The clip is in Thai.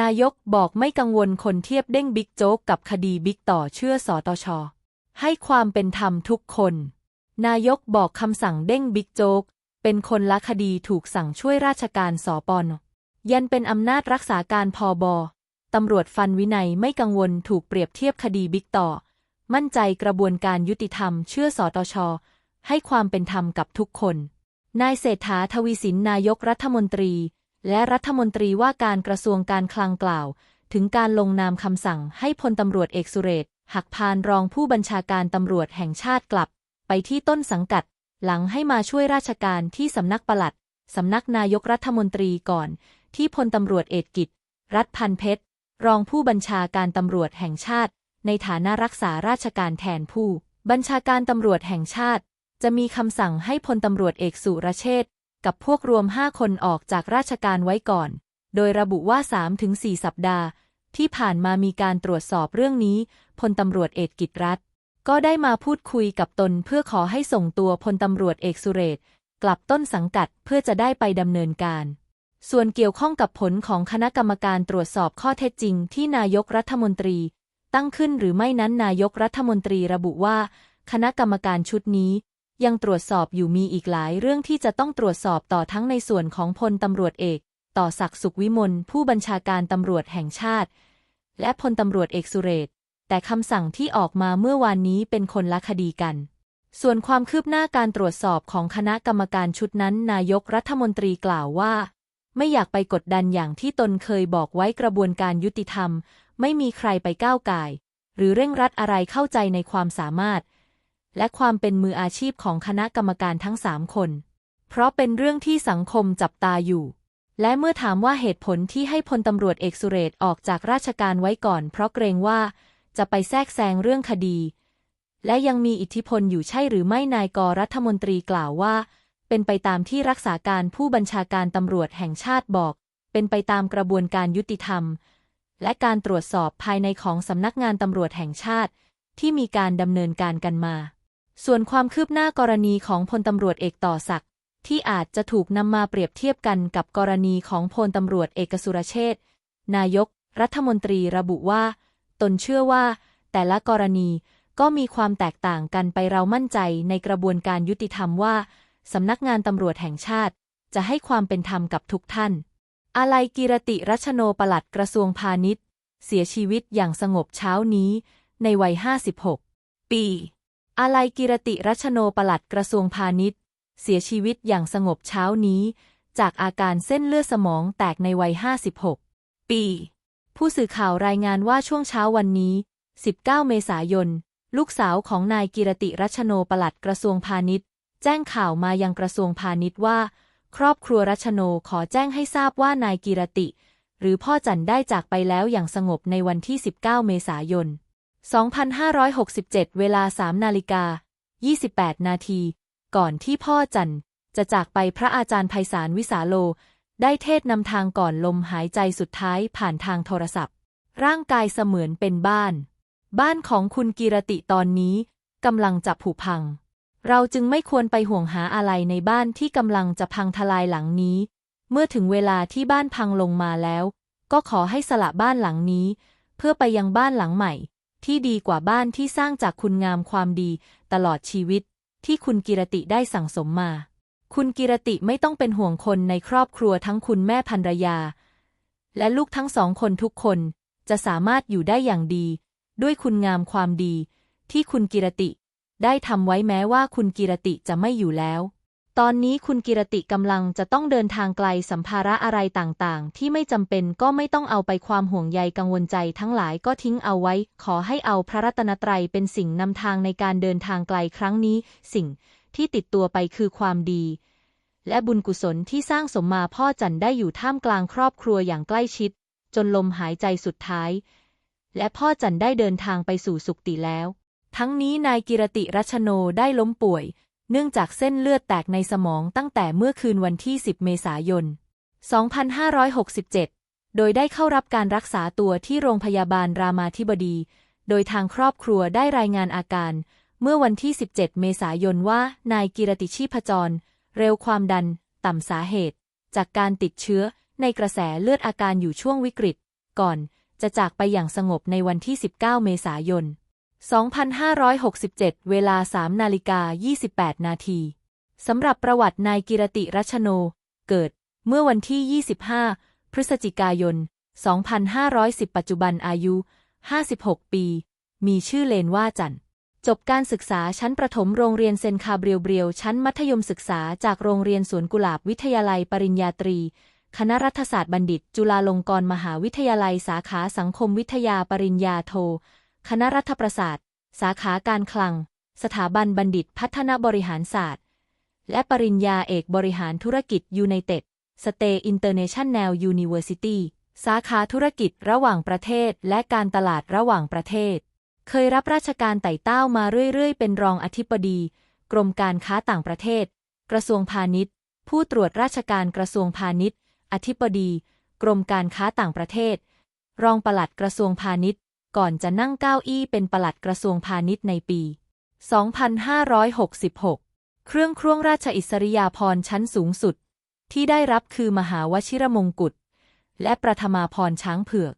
นายกบอกไม่กังวลคนเทียบเด้งบิ๊กโจ๊กกับคดีบิ๊กต่อเชื่อสอตชให้ความเป็นธรรมทุกคน นายกบอกคำสั่งเด้งบิ๊กโจ๊กเป็นคนละคดีถูกสั่งช่วยราชการสปนยันเป็นอำนาจรักษาการพอบอตำรวจฟันวินัยไม่กังวลถูกเปรียบเทียบคดีบิ๊กต่อ มั่นใจกระบวนการยุติธรรมเชื่อสอตชให้ความเป็นธรรมกับทุกคน นายเศรษฐาทวีสินนายกรัฐมนตรี และรัฐมนตรีว่าการกระทรวงการคลังกล่าว ถึงการลงนามคำสั่งให้พลตำรวจเอกสุเรศหักพานรองผู้บัญชาการตำรวจแห่งชาติกลับ ไปที่ต้นสังกัด หลังให้มาช่วยราชการที่สำนักปลัดสำนักนายกรัฐมนตรีก่อน ที่พลตำรวจเอกกิจ รัฐพันเพชร รองผู้บัญชาการตำรวจแห่งชาติ ในฐานะรักษาราชการแทนผู้ บัญชาการตำรวจแห่งชาติ จะมีคำสั่งให้พลตำรวจเอกสุรเชษฐ์ กับพวกรวมห้าคนออกจากราชการไว้ก่อน โดยระบุว่า 3-4 สัปดาห์ ที่ผ่านมามีการตรวจสอบเรื่องนี้พลตำรวจเอกกิจรัฐก็ได้มาพูดคุยกับตนเพื่อขอให้ส่งตัวพลตำรวจเอกสุเรศกลับต้นสังกัดเพื่อจะได้ไปดำเนินการ ส่วนเกี่ยวข้องกับผลของคณะกรรมการตรวจสอบข้อเท็จจริงที่นายกรัฐมนตรี ตั้งขึ้นหรือไม่นั้นนายกรัฐมนตรีระบุว่า คณะกรรมการชุดนี้ ยังตรวจสอบอยู่มีอีกหลายเรื่องที่จะต้องตรวจสอบต่อทั้งในส่วนของพลตำรวจเอก ต่อศักดิ์สุขวิมลผู้บัญชาการตำรวจแห่งชาติ และพลตำรวจเอกสุเรศแต่คำสั่งที่ออกมาเมื่อวานนี้เป็นคนละคดีกัน ส่วนความคืบหน้าการตรวจสอบของคณะกรรมการชุดนั้น นายกรัฐมนตรีกล่าวว่า ไม่อยากไปกดดันอย่างที่ตนเคยบอกไว้กระบวนการยุติธรรม ไม่มีใครไปก้าวไก่าย หรือเร่งรัดอะไรเข้าใจในความสามารถ และความเป็นมืออาชีพของคณะกรรมการทั้งสามคน เพราะเป็นเรื่องที่สังคมจับตาอยู่ และเมื่อถามว่าเหตุผลที่ให้พลตำรวจเอกสุเรศออกจากราชการไว้ก่อน เพราะเกรงว่าจะไปแทรกแซงเรื่องคดี และยังมีอิทธิพลอยู่ใช่หรือไม่นายกรัฐมนตรีกล่าวว่า เป็นไปตามที่รักษาการผู้บัญชาการตำรวจแห่งชาติบอก เป็นไปตามกระบวนการยุติธรรม และการตรวจสอบภายในของสำนักงานตำรวจแห่งชาติ ที่มีการดำเนินการกันมา ส่วนความคืบหน้ากรณีของพลตำรวจเอกต่อศักดิ์ที่อาจจะถูกนำมาเปรียบเทียบกันกับกรณีของพลตำรวจเอกสุรเชษฐ์นายก รัฐมนตรีระบุว่า ตนเชื่อว่า แต่ละกรณีก็มีความแตกต่างกันไปเรามั่นใจในกระบวนการยุติธรรมว่าสำนักงานตำรวจแห่งชาติ จะให้ความเป็นธรรมกับทุกท่าน อาลัยกิรติรัชโนปลัดกระทรวงพาณิชย์ เสียชีวิตอย่างสงบเช้านี้ ในวัย 56 ปี อาลัยกิรติรัชโนปลัดกระทรวงพาณิชย์ เสียชีวิตอย่างสงบเช้านี้ จากอาการเส้นเลือดสมองแตกในวัย 56 ปี ผู้สื่อข่าวรายงานว่าช่วงเช้าวันนี้ 19 เมษายน ลูกสาวของนายกิรติรัชโนปลัดกระทรวงพาณิชย์ แจ้งข่าวมายังกระทรวงพาณิชย์ว่า ครอบครัวรัชโนขอแจ้งให้ทราบว่านายกิรติ หรือพ่อจันได้จากไปแล้วอย่างสงบในวันที่ 19 เมษายน 2567 เวลา 3 นาฬิกา 28 นาที ก่อนที่พ่อจันจะจากไปพระอาจารย์ไพศาลวิสาโล ได้เทศนำทางก่อนลมหายใจสุดท้ายผ่านทางโทรศัพท์ ร่างกายเสมือนเป็นบ้าน บ้านของคุณกีรติตอนนี้กำลังจะผุพัง เราจึงไม่ควรไปห่วงหาอะไรในบ้านที่กำลังจะพังทลายหลังนี้ เมื่อถึงเวลาที่บ้านพังลงมาแล้ว ก็ขอให้สละบ้านหลังนี้ เพื่อไปยังบ้านหลังใหม่ ที่ดีกว่าบ้านที่สร้างจากคุณงามความดี ตลอดชีวิต ที่คุณกิรติได้สั่งสมมา คุณกิรติไม่ต้องเป็นห่วงคนในครอบครัวทั้งคุณแม่ภรรยา และลูกทั้งสองคนทุกคนจะสามารถอยู่ได้อย่างดี ด้วยคุณงามความดี ที่คุณกิรติ ได้ทำไว้แม้ว่าคุณกิรติจะไม่อยู่แล้ว ตอนนี้คุณกิรติกำลังจะต้องเดินทางไกลสัมภาระอะไรต่างๆ ที่ไม่จำเป็นก็ไม่ต้องเอาไปความห่วงใยกังวลใจทั้งหลายก็ทิ้งเอาไว้ ขอให้เอาพระรัตนตรัยเป็นสิ่งนำทางในการเดินทางไกลครั้งนี้ สิ่งที่ติดตัวไปคือความดี และบุญกุศลที่สร้างสมมาพ่อจันได้อยู่ท่ามกลางครอบครัวอย่างใกล้ชิด จนลมหายใจสุดท้าย และพ่อจันได้เดินทางไปสู่สุคติแล้ว ทั้งนี้นายกิรติรัชโนได้ล้มป่วย เนื่องจากเส้นเลือดแตกในสมองตั้งแต่เมื่อคืนวันที่ 10 เมษายน 2567 โดยได้เข้ารับการรักษาตัวที่โรงพยาบาลรามาธิบดี โดยทางครอบครัวได้รายงานอาการ เมื่อวันที่ 17 เมษายนว่านายกิรติชีพจร เร็วความดัน ต่ำสาเหตุ จากการติดเชื้อในกระแสเลือดอาการอยู่ช่วงวิกฤต ก่อนจะจากไปอย่างสงบในวันที่ 19 เมษายน 2567 เวลา 3 นาฬิกา 28 นาที สำหรับประวัตินายกิรติรัชโน เกิด เมื่อวันที่ 25 พฤศจิกายน 2510 ปัจจุบันอายุ 56 ปี มีชื่อเลนว่าจันจบการศึกษาชั้นประถมโรงเรียนเซนคาเบรียลเบียว ชั้นมัธยมศึกษาจากโรงเรียนสวนกุหลาบวิทยาลัยปริญญาตรี คณะรัฐศาสตร์บัณฑิต จุฬาลงกรณ์มหาวิทยาลัยสาขาสังคมวิทยาปริญญาโท คณะรัฐประศาสตร์ สาขาการคลัง สถาบันบัณฑิตพัฒนาบริหารศาสตร์ และปริญญาเอกบริหารธุรกิจยูไนเต็ดสเตย์อินเตอร์เนชั่นแนลยูนิเวอร์ซิตี้สาขาธุรกิจระหว่างประเทศและการตลาดระหว่างประเทศ เคยรับราชการไต่เต้ามาเรื่อยๆ เป็นรองอธิบดี กรมการค้าต่างประเทศ กระทรวงพาณิชย์ ผู้ตรวจราชการกระทรวงพาณิชย์ อธิบดี กรมการค้าต่างประเทศ รองปลัดกระทรวงพาณิชย์ ก่อนจะนั่งเก้าอี้เป็นปลัดกระทรวงพาณิชย์ในปี 2566 เครื่องคร่วงราชอิสริยาภรณ์ชั้นสูงสุด ที่ได้รับคือมหาวชิรมงกุฎและประธมาพรช้างเผือก